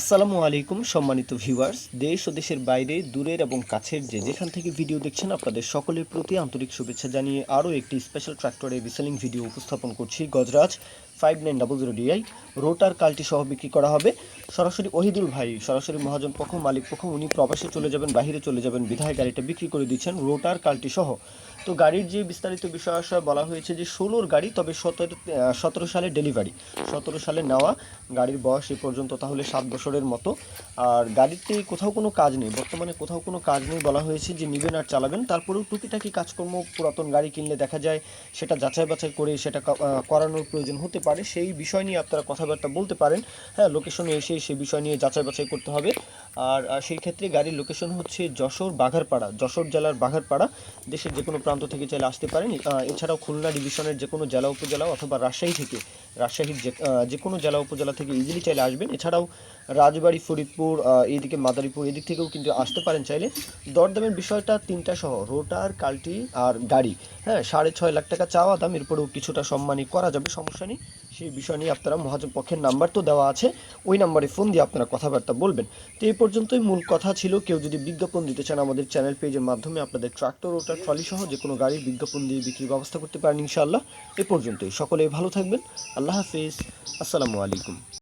আসসালামু আলাইকুম, সম্মানিত ভিউয়ার্স। দেশ ও দেশের বাইরে, দূরের এবং কাছের যে যেখান থেকে ভিডিও দেখছেন, আপনাদের সকলের প্রতি আন্তরিক শুভেচ্ছা জানিয়ে আরও একটি স্পেশাল ট্র্যাক্টরের রিসেলিং ভিডিও উপস্থাপন করছি Gajraj. Five nine double zero DI rotor কালটি সহ বিক্রি করা হবে। সরাসরি ওহিদুল ভাই, সরাসরি মহাজন পক্ষ মালিক পক্ষ উনি প্রবাসে চলে যাবেন বাইরে চলে যাবেন, বিধায় গাড়িটা বিক্রি করে দিচ্ছেন রোটার কালটি সহ। তো গাড়ির যে বিস্তারিত বিষয় আসা বলা হয়েছে যে, ষোলোর গাড়ি, তবে সতেরো সতেরো সালে ডেলিভারি সতেরো সালে নেওয়া গাড়ির বয়স এ পর্যন্ত তাহলে সাত বছরের মতো। আর গাড়িতে কোথাও কোনো কাজ নেই, বর্তমানে কোথাও কোনো কাজ নেই বলা হয়েছে যে, নেবেন আর চালাবেন। তারপরেও টুকিটাকি কাজকর্ম, পুরাতন গাড়ি কিনলে দেখা যায়, সেটা যাচাই বাছাই করে সেটা করানোর প্রয়োজন হতে পারে, সেই বিষয় নিয়ে আপনারা কথাবার্তা বলতে পারেন। হ্যাঁ লোকেশনে এসে সেই বিষয় নিয়ে যাচাই বাছাই করতে হবে। আর সেই ক্ষেত্রে গাড়ির লোকেশন হচ্ছে যশোর বাঘারপাড়া, যশোর জেলার বাঘারপাড়া, দেশের যে কোনো প্রান্ত থেকে চাইলে আসতে পারেন। এছাড়াও খুলনা ডিভিশনের যে কোনো জেলা উপজেলা অথবা রাজশাহী থেকে, রাজশাহীর যে যে কোনো জেলা উপজেলা থেকে ইজিলি চাইলে আসবেন। এছাড়াও রাজবাড়ি, ফরিদপুর এইদিকে মাদারীপুর, এদিক থেকেও কিন্তু আসতে পারেন চাইলে। দরদামের বিষয়টা তিনটা সহ, রোটার, কাল্টি আর গাড়ি। হ্যাঁ সাড়ে ছয় লাখ টাকা চাওয়া দাম, এরপরেও কিছুটা সম্মানী করা যাবে, সমস্যা নেই। সেই বিষয় নিয়ে আপনারা মহাজন পক্ষের নাম্বার তো দেওয়া আছে, ওই নাম্বারে ফোন দিয়ে আপনারা কথাবার্তা বলবেন। তো এই পর্যন্তই মূল কথা ছিল, কেউ যদি বিজ্ঞাপন দিতে চান আমাদের চ্যানেল পেজের মাধ্যমে আপনাদের ট্রাক্টর ওটা ট্রলি সহ যে কোনো গাড়ির বিজ্ঞাপন দিয়ে বিক্রির ব্যবস্থা করতে পারেন ইনশাআল্লাহ। এ পর্যন্তই। সকলে ভালো থাকবেন। আল্লাহ হাফিজ। আসসালামু আলাইকুম।